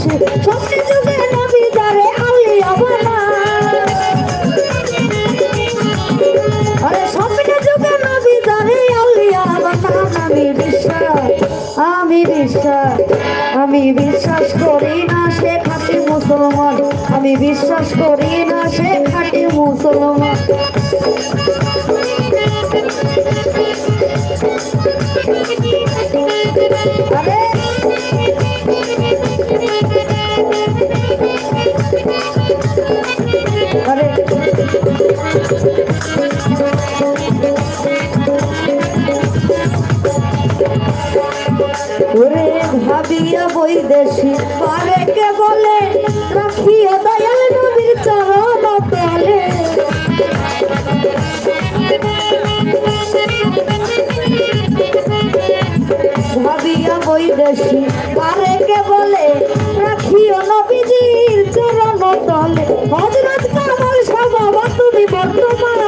She সত্যি যুগে নবী আরে আমি বিশ্বাস আমি বিশ্বাস আমি বিশ্বাস করি না সে খাঁটি মুসলমান। আমি বিশ্বাস করি না সে খাঁটি মুসলমান। আরে বৈদেশি পারে কে বলে রাখিও নবীজির চরণ তলে। হজরত কামাল শাহ তুমি বর্তমান।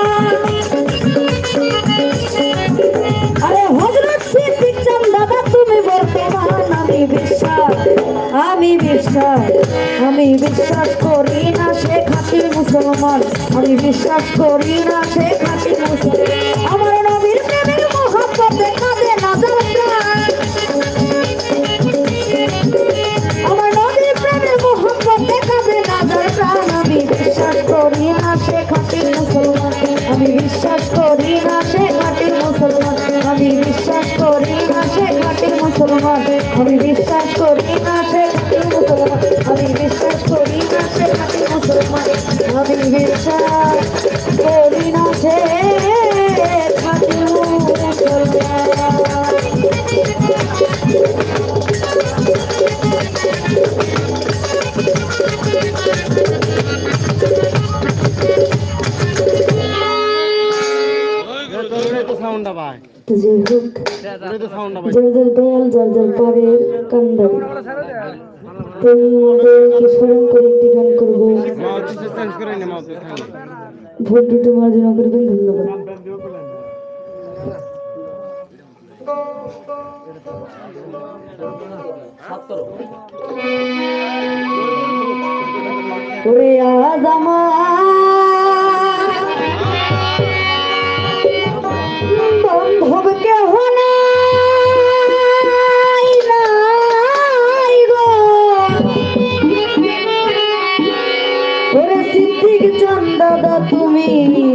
আরে হজরত সিদ্দিক চান তুমি বর্তমান। আমি বিশ্বাস আমি বিশ্বাস আমি বিশ্বাস করি না সে খাঁটি মুসলমান। আমি বিশ্বাস করি না সে খাঁটি মুসলমান। চেঞ্জ করে নে মাউথ ভোট দুটো মার্জনা করবেন ধন্যবাদ ওরে আজ আমার দাদা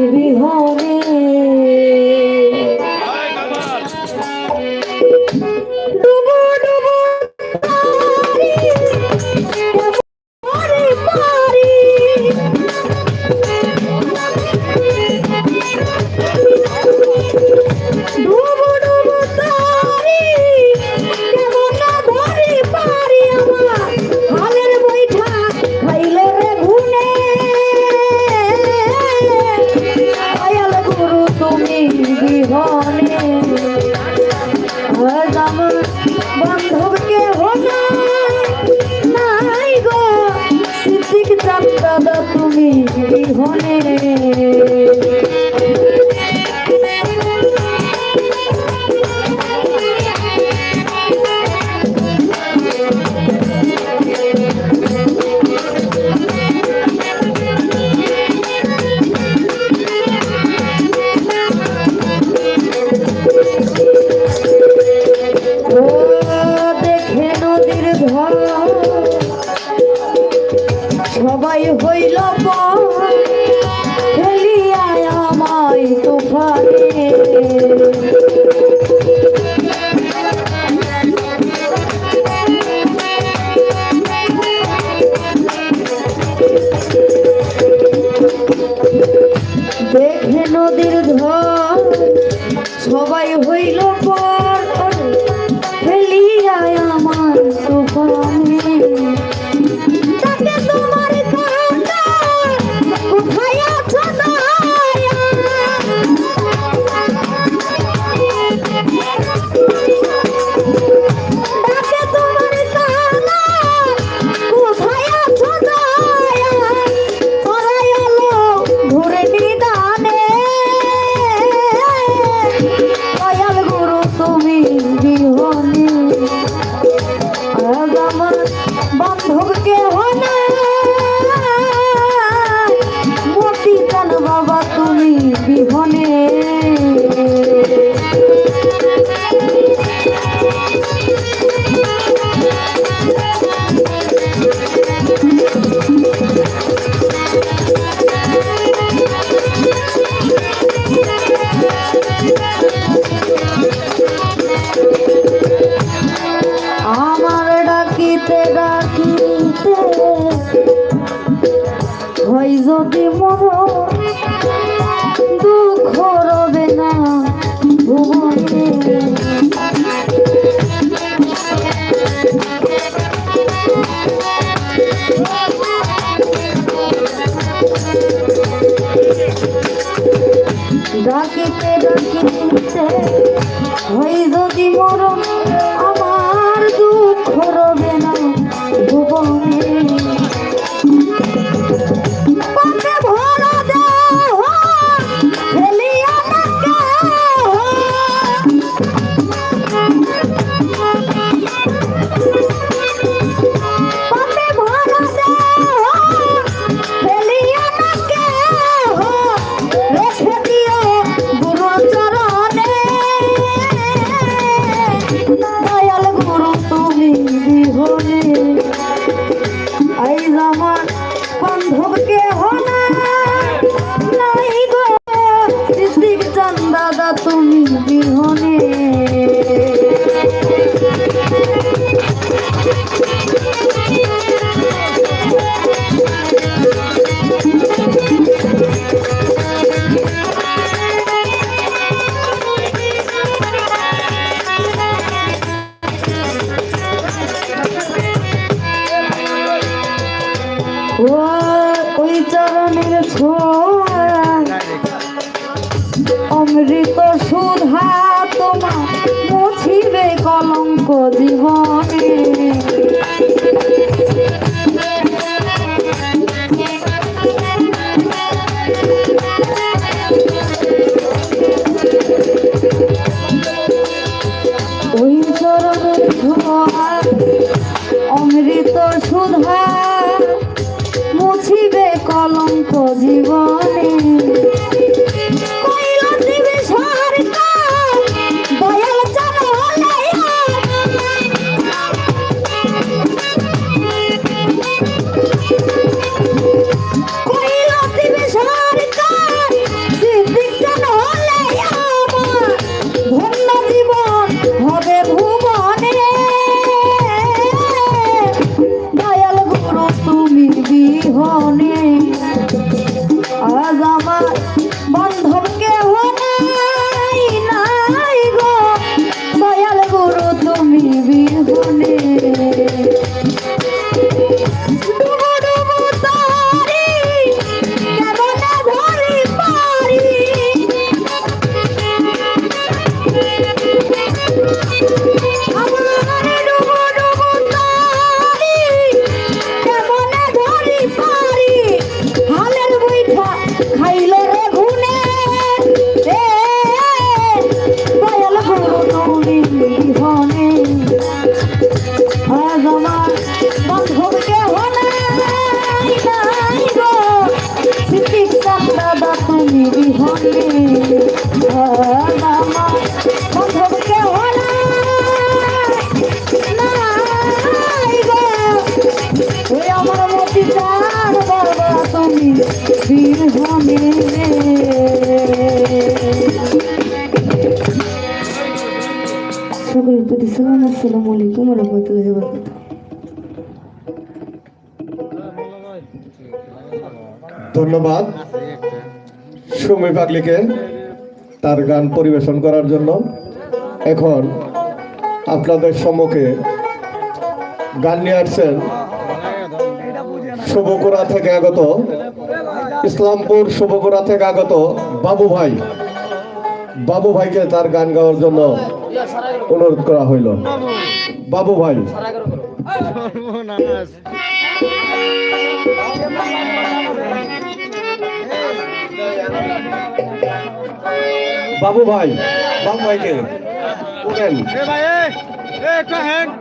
বন্ধুকে হনায় ধন্যবাদ। সমী পাগলিকে তার গান পরিবেশন করার জন্য। এখন আপনাদের সম্মুখে গান নিয়ে আসছেন শুভকুড়া থেকে আগত, ইসলামপুর শুভকুড়া থেকে আগত বাবু ভাই। বাবু ভাইকে তার গান গাওয়ার জন্য অনুরোধ করা হইল। বাবু ভাই। বাবু ভাই, বাবু ভাইকে উঠেন।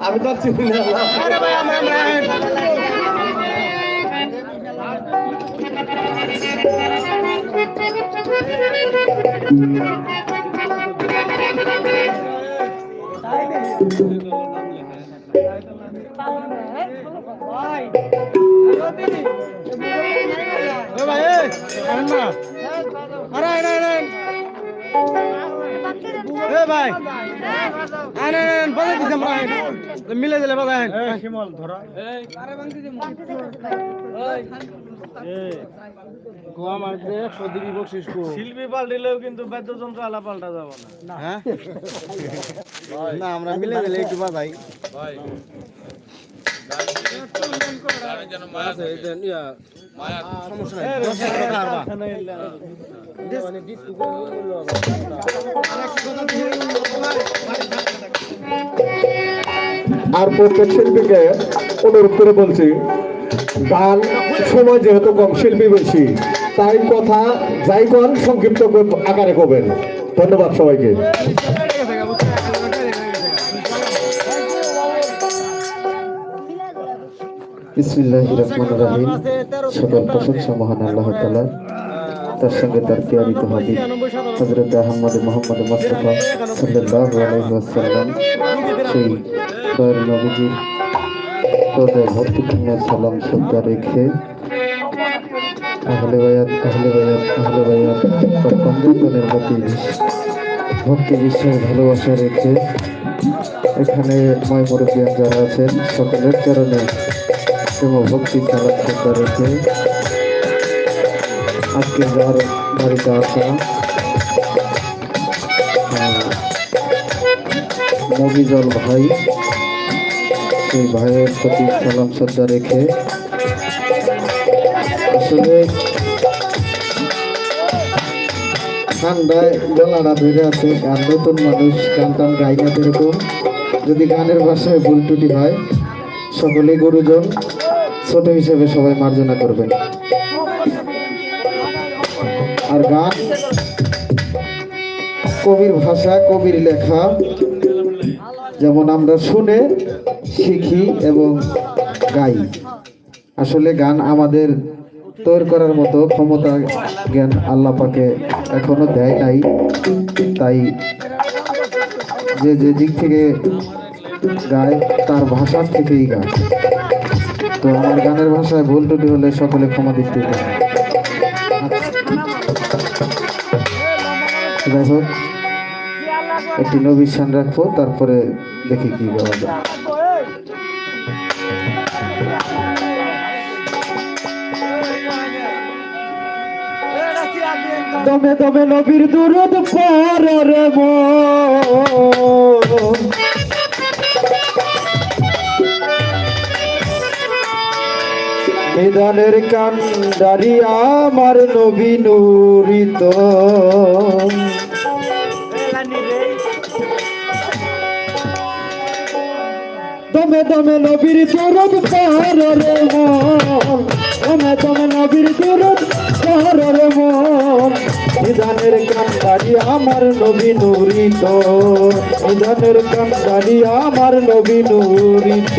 আমি তো চিনি আরে ভাই ভাই আরে আরে আরে এ ভাই। আরে আরে বাজাই দিছি আমরা মিলে দিলে বাজাই শিমল ধরা। গোয়া মারতে সদিবি বকশিস কো শিল্পী পাল্টিলেও কিন্তু বাদ্যযন্ত্র আলা পাল্টা যাব না। হ্যাঁ? না আমরা মিলে দিলে একটু বাজাই। আর প্রত্যেক শিল্পীকে অনুরোধ করে বলছি, গান সময় যেহেতু কম, শিল্পী বেশি, তাই কথা যাই কর সংক্ষিপ্ত আকারে করবেন। ধন্যবাদ সবাইকে। বিসমিল্লাহ রহমান রাহিম। সকল প্রশংসা মহান তার সঙ্গে তার প্রিয়ারিত হাবিব হজরত আহমদ মোহাম্মদ মোস্তফা সেই নবীজির সালাম শ্রদ্ধা রেখে আহলে বায়াত আহলে বায়াত আহলে বায়াত পঞ্জীবনের প্রতি ভক্তি বিশ্বাস ভালোবাসা রেখে এখানে ময় মুরব্বিয়ান যারা আছেন, সকলের চরণে প্রেম ও ভক্তি সালাম রেখে আজকে যার বাড়িতে আসা মবিজল ভাই, সেই ভাইয়ের প্রতি সালাম শ্রদ্ধা রেখে আসলে ঠান্ডায় গলাটা ধরে আছে, আর নতুন মানুষ গান টান গাই না যদি গানের ভাষায় ভুল ত্রুটি হয় সকলে গুরুজন, ছোট হিসেবে সবাই মার্জনা করবেন। আর গান? কবির ভাষা, কবির লেখা, যেমন আমরা শুনে, শিখি এবং গাই। আসলে গান আমাদের তৈরি করার মতো ক্ষমতা, জ্ঞান আল্লাহ পাকে এখনও দেয় নাই। তাই যে যে দিক থেকে গায়, তার ভাষার থেকেই গায়। তো আমার গানের ভাষায় ভুল ত্রুটি হলে সকলে ক্ষমা দেবেন। যাই হোক, একটি নবীর শান রাখব, তারপরে দেখি কি গাওয়া যায়। দমে দমে নবীর দুরুদ পর রে মন। নিদানের কান্ডারি আমার নবী নুরিত। দমে দমে নবীর দরদ পর রে মন। দমে দমে নবীর দরদ পর রে মন। নিদানের কান্ডারি আমার নবী নুরিত। নিদানের কান্ডারি আমার নবী নুরিত।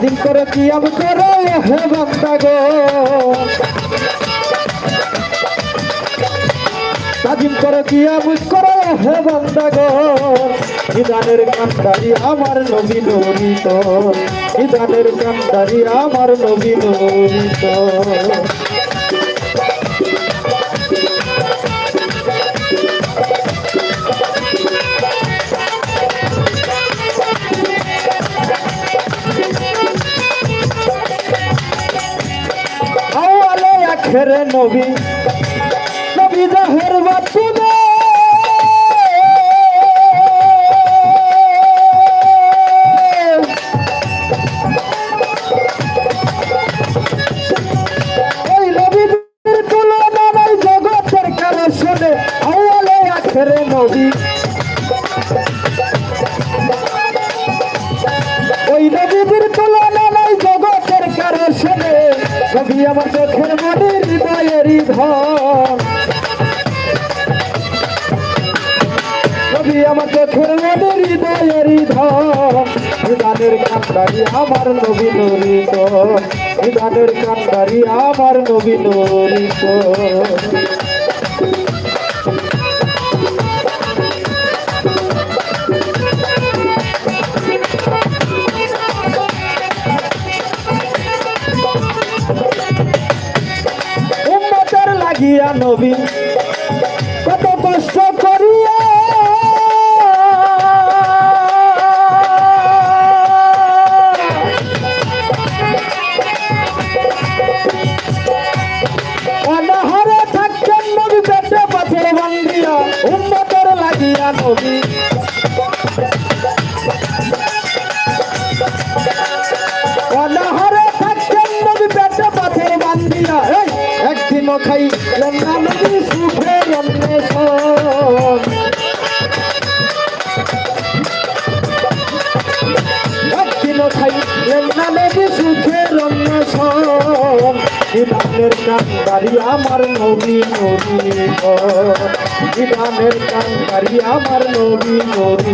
স্বাধীন করে কি আমি করে, হে বান্দা গো। স্বাধীন করে কি আমি করে, হে বান্দা গো। ইদানের কান্দারি আমার নবী নরিত ইদানের কান্দারি আমার নবী নরিত আখেরে নবী। নবী জাহের বাতুনে আমার নবী নরিত। বিধানের কান্দারি আমার নবী নরিত। লাগিয়া নবী কান্দারি আমার নবী নবী বিধানের কান্দারি আমার নবী নবী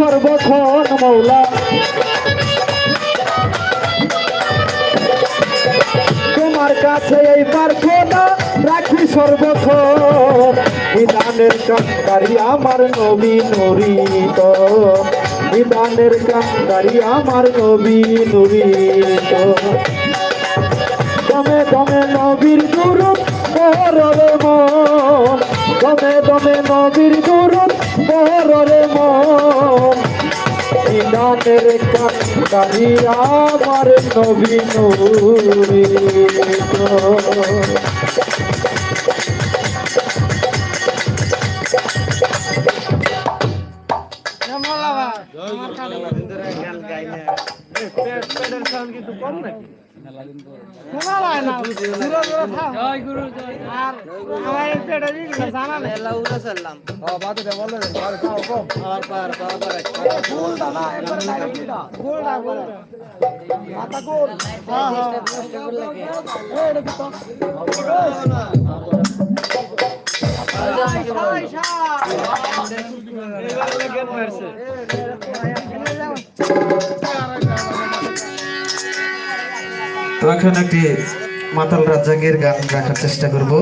সর্বক্ষণ মৌলা। তোমার কাছে এই প্রার্থনা রাখি সর্বক্ষণ। বিধানের কান্দারি আমার নবী নরিত। বিধানের কান্দারি আমার নবী নরিত। দমে দমে নবীর বহরে মন। দমে দমে নবীর দুরুদ বহরে মন। ইনানের কান্দারি আমার নবী নুরিত পেটের সাউন্ড কিন্তু কম নাকি এবার লেগে মারছে তো এখন একটি মাতাল রাজ্জাকের গান রাখার চেষ্টা করব।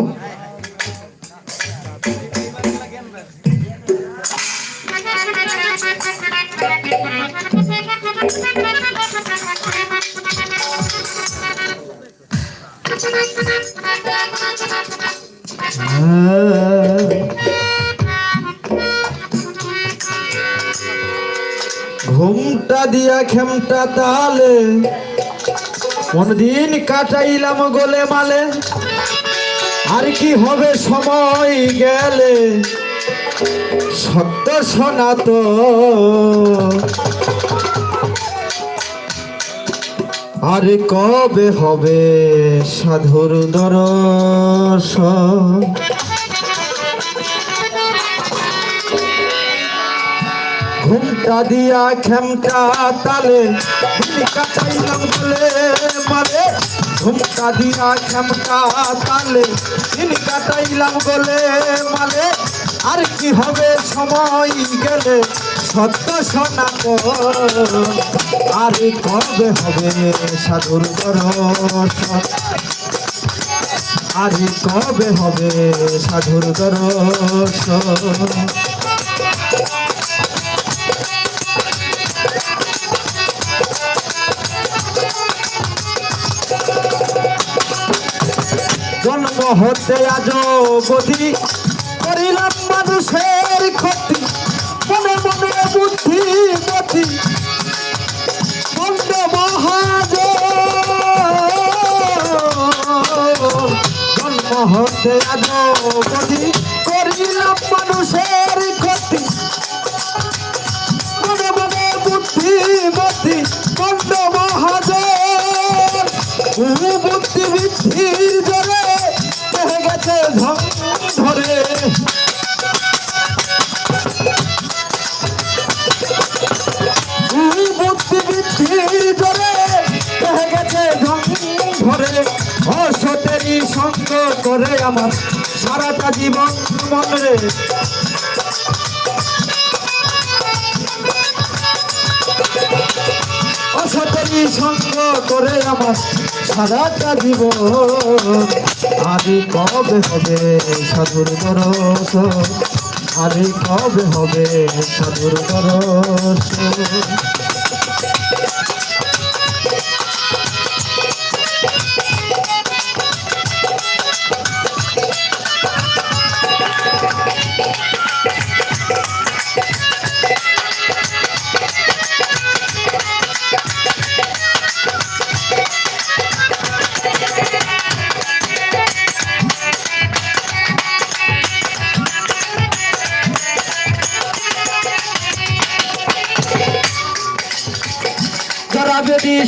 ঘুমটা দিয়া খেমটা তালে কোনদিন কাটাইলাম গোলে মালে। আর কি হবে সময় গেলে? সত্য সনাত আর কবে হবে সাধুর দর্শন? ঘুমটা দিয়া খেমটা তালে কাটাইলাম বলে মারে ঘুমটা দিয়া খেমটা তালে, দিন কাটাইলাম বলে মালে আর কি হবে সময় গেলে, সত্য সনাত আর কবে হবে সাধুর দর্শন? আর কবে হবে সাধুর দর্শন? হতে আজ গতি করিলাম মানুষের ক্ষতি। মনে মনে বুদ্ধি মতি বন্ধ মহাজ জন্ম হতে আজ গতি করিলাম মানুষের ক্ষতি। মনে মনে বুদ্ধি মতি বন্ধ মহাজ বুদ্ধি বৃদ্ধির সঙ্গ করে আমার সারাটা জীবন মনে অসতী সঙ্গ করে আমার সারাটা জীবন। আদি কবে হবে সাধুর দরস? আদি কবে হবে সাধুর দরস?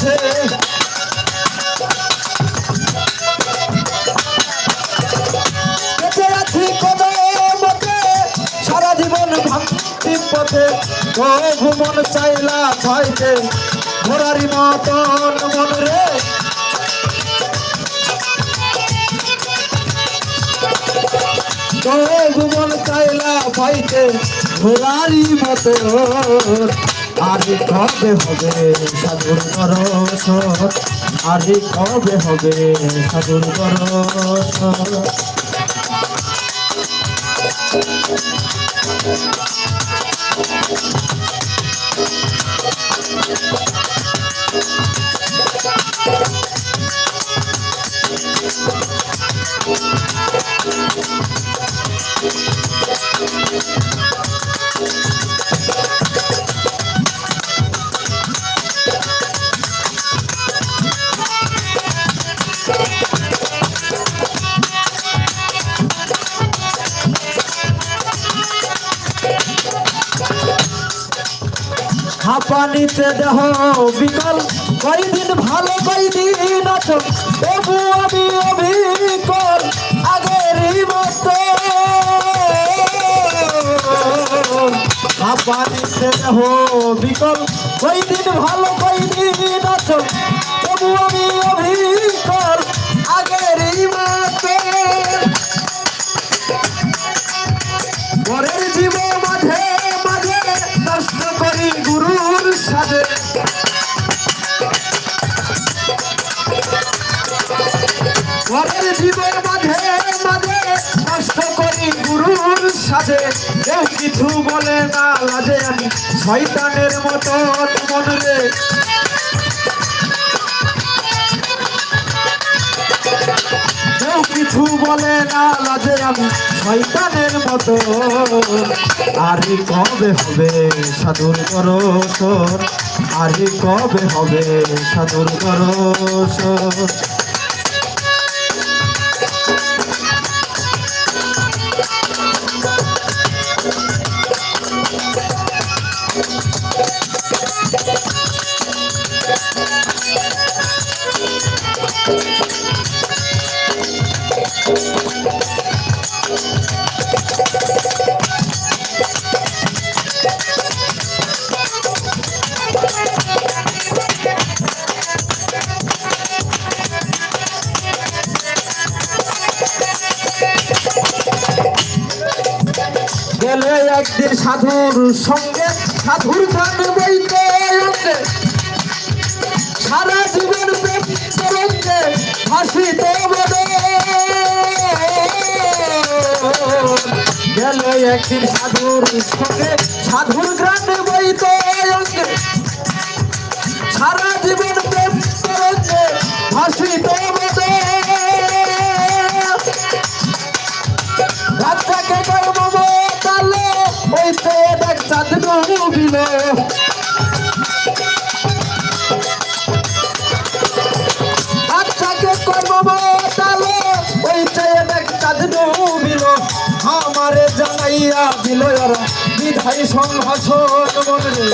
পথে বেঁচে আছি কোনো মতে সারা জীবন ভক্তি পথে ও ভ্রমণ চাইলা ভাইতে ঘোরারি মতন মন রে ভুবন চাইলা পাইতে ঘোরারি মতো আর কবে হবে সাধুর করস আরে কবে হবে সাধুর দরস হাঁপানিতে দেহ বিকল। কয়দিন ভালো, কয়দিন আছো তবু আমি অভিকল আগেরই মতো। হাঁপানিতে দেহ বিকল। কয়দিন ভালো, কয়দিন আছো তবু আমি অভিকল আগেরই মতো। কাছে কেউ কিছু বলে না লাজে আমি। শয়তানের মতো মন রে। কেউ কিছু বলে না লাজে আমি। শয়তানের মতো। আরে কবে হবে সাধুর দরশন আরে কবে হবে সাধুর দরশন গেলে একদিন সাধুর সঙ্গে, সাধুর গান বইতে সারা জীবন তরঙ্গে হাসিতে বলে গেলে একদিন সাধুর সঙ্গে, সাধুর গান বইতে সারা জীবন বলে রাতটাকে করব তালে ওই তো দেখ চাঁদ ডুবিল রাতটাকে করব তালে ওই তো দেখ চাঁদ ডুবিল আমারে জানাইয়া দিল ওরা বিধাই সংভাষণ মনে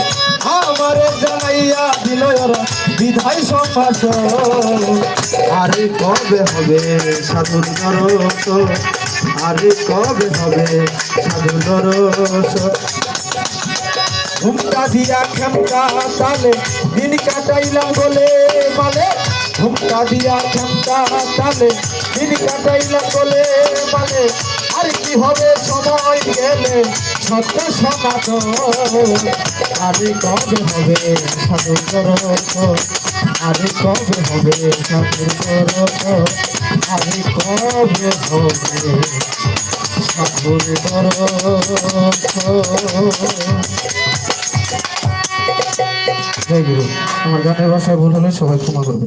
আমারে জানাইয়া দিল ওরা বিধাই সংভাষণ আরে কবে হবে সাধুর আরে কবে হবে? সাধুর দরস। ঘুমটা দিয়া খেমটা তালে, দিন কাটাইলাম বলে মানে ঘুমটা দিয়া খেমটা তালে, দিন কাটাইলাম বলে মানে আর কি হবে সময় গেলে? সত্য সনাতন। আরে কবে হবে সাধুর দরস? আরে কবে হবে সাধুর দরস? আরে কবে হবে? সাধুর জয় গুরু। আমার গানের ভাষায় ভুল হলে সবাই ক্ষমা করবে।